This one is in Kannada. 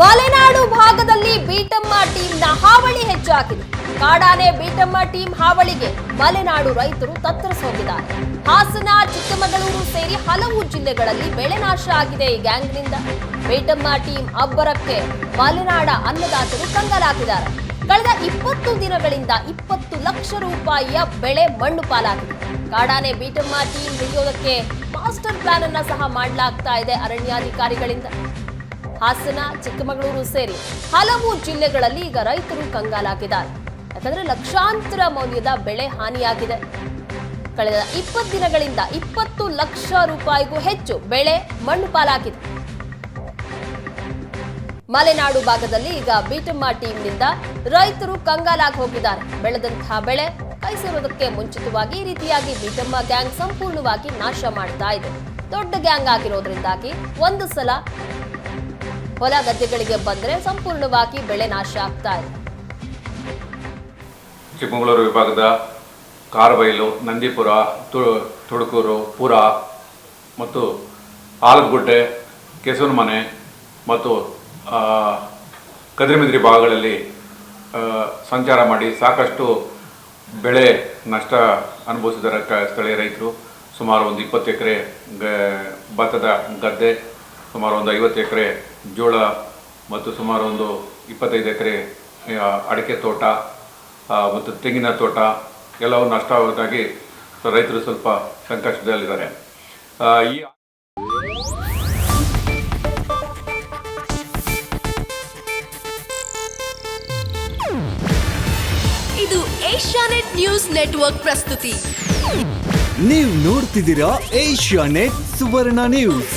ಮಲೆನಾಡು ಭಾಗದಲ್ಲಿ ಬೀಟಮ್ಮ ಟೀಮ್ನ ಹಾವಳಿ ಹೆಚ್ಚಾಗಿದೆ. ಕಾಡಾನೆ ಬೀಟಮ್ಮ ಟೀಮ್ ಹಾವಳಿಗೆ ಮಲೆನಾಡು ರೈತರು ತತ್ತರಿಸೋಗಿದ್ದಾರೆ. ಹಾಸನ, ಚಿಕ್ಕಮಗಳೂರು ಸೇರಿ ಹಲವು ಜಿಲ್ಲೆಗಳಲ್ಲಿ ಬೆಳೆ ನಾಶ ಆಗಿದೆ ಈ ಗ್ಯಾಂಗ್ನಿಂದ. ಬೀಟಮ್ಮ ಟೀಮ್ ಅಬ್ಬರಕ್ಕೆ ಮಲೆನಾಡ ಅನ್ನದಾತರು ಕಂಗಲಾಗಿದ್ದಾರೆ. ಕಳೆದ ಇಪ್ಪತ್ತು ದಿನಗಳಿಂದ ಇಪ್ಪತ್ತು ಲಕ್ಷ ರೂಪಾಯಿಯ ಬೆಳೆ ಮಣ್ಣು ಪಾಲಾಗಿದೆ. ಕಾಡಾನೆ ಬೀಟಮ್ಮ ಟೀಮ್ ಹಿಡಿಯೋದಕ್ಕೆ ಮಾಸ್ಟರ್ ಪ್ಲಾನ್ ಅನ್ನ ಸಹ ಮಾಡಲಾಗ್ತಾ ಇದೆ ಅರಣ್ಯಾಧಿಕಾರಿಗಳಿಂದ. ಹಾಸನ, ಚಿಕ್ಕಮಗಳೂರು ಸೇರಿ ಹಲವು ಜಿಲ್ಲೆಗಳಲ್ಲಿ ಈಗ ರೈತರು ಕಂಗಾಲಾಗಿದ್ದಾರೆ. ಯಾಕಂದ್ರೆ ಲಕ್ಷಾಂತರ ಮೌಲ್ಯದ ಬೆಳೆ ಹಾನಿಯಾಗಿದೆ. ಕಳೆದ ಇಪ್ಪತ್ತು ದಿನಗಳಿಂದ ಇಪ್ಪತ್ತು ಲಕ್ಷ ರೂಪಾಯಿಗೂ ಹೆಚ್ಚು ಬೆಳೆ ಮಣ್ಣು ಪಾಲಾಗಿದೆ. ಮಲೆನಾಡು ಭಾಗದಲ್ಲಿ ಈಗ ಬೀಟಮ್ಮ ಟೀಮ್ನಿಂದ ರೈತರು ಕಂಗಾಲಾಗಿ ಹೋಗಿದ್ದಾರೆ. ಬೆಳೆದಂತಹ ಬೆಳೆ ಕೈ ಸೇರೋದಕ್ಕೆ ಮುಂಚಿತವಾಗಿ ಈ ರೀತಿಯಾಗಿ ಬೀಟಮ್ಮ ಗ್ಯಾಂಗ್ ಸಂಪೂರ್ಣವಾಗಿ ನಾಶ ಮಾಡ್ತಾ ಇದೆ. ದೊಡ್ಡ ಗ್ಯಾಂಗ್ ಆಗಿರೋದ್ರಿಂದಾಗಿ ಒಂದು ಸಲ ಹೊಲ ಗದ್ದೆಗಳಿಗೆ ಬಂದರೆ ಸಂಪೂರ್ಣವಾಗಿ ಬೆಳೆ ನಾಶ ಆಗ್ತಾ ಇದೆ. ಚಿಕ್ಕಮಗಳೂರು ವಿಭಾಗದ ಕಾರಬೈಲು ನಂದಿಪುರ ತುಡುಕೂರು ಪುರ ಮತ್ತು ಆಲಗುಡ್ಡೆ ಕೆಸವನಮನೆ ಮತ್ತು ಆ, ಕದ್ರಿಮಿದ್ರಿ ಭಾಗಗಳಲ್ಲಿ ಸಂಚಾರ ಮಾಡಿ ಸಾಕಷ್ಟು ಬೆಳೆ ನಷ್ಟ ಅನುಭವಿಸಿದ ಸ್ಥಳೀಯ ರೈತರು. ಸುಮಾರು ಒಂದು ಇಪ್ಪತ್ತು ಎಕರೆ ಭತ್ತದ ಗದ್ದೆ ಸುಮಾರು ಒಂದು ಐವತ್ತು ಎಕರೆ ಜೋಳ ಮತ್ತು ಸುಮಾರು ಒಂದು ಇಪ್ಪತ್ತೈದು ಎಕರೆ ಅಡಿಕೆ ತೋಟ ಮತ್ತು ತೆಂಗಿನ ತೋಟ ಎಲ್ಲವೂ ಆಗೋದಾಗಿ ರೈತರು ಸ್ವಲ್ಪ ಸಂಕಷ್ಟದಲ್ಲಿದ್ದಾರೆ. ಈ ಇದು ಏಷ್ಯಾನೆಟ್ ನ್ಯೂಸ್ ನೆಟ್ವರ್ಕ್ ಪ್ರಸ್ತುತಿ. ನೀವು ನೋಡ್ತಿದ್ದೀರಾ ಏಷ್ಯಾನೆಟ್ ಸುವರ್ಣ ನ್ಯೂಸ್.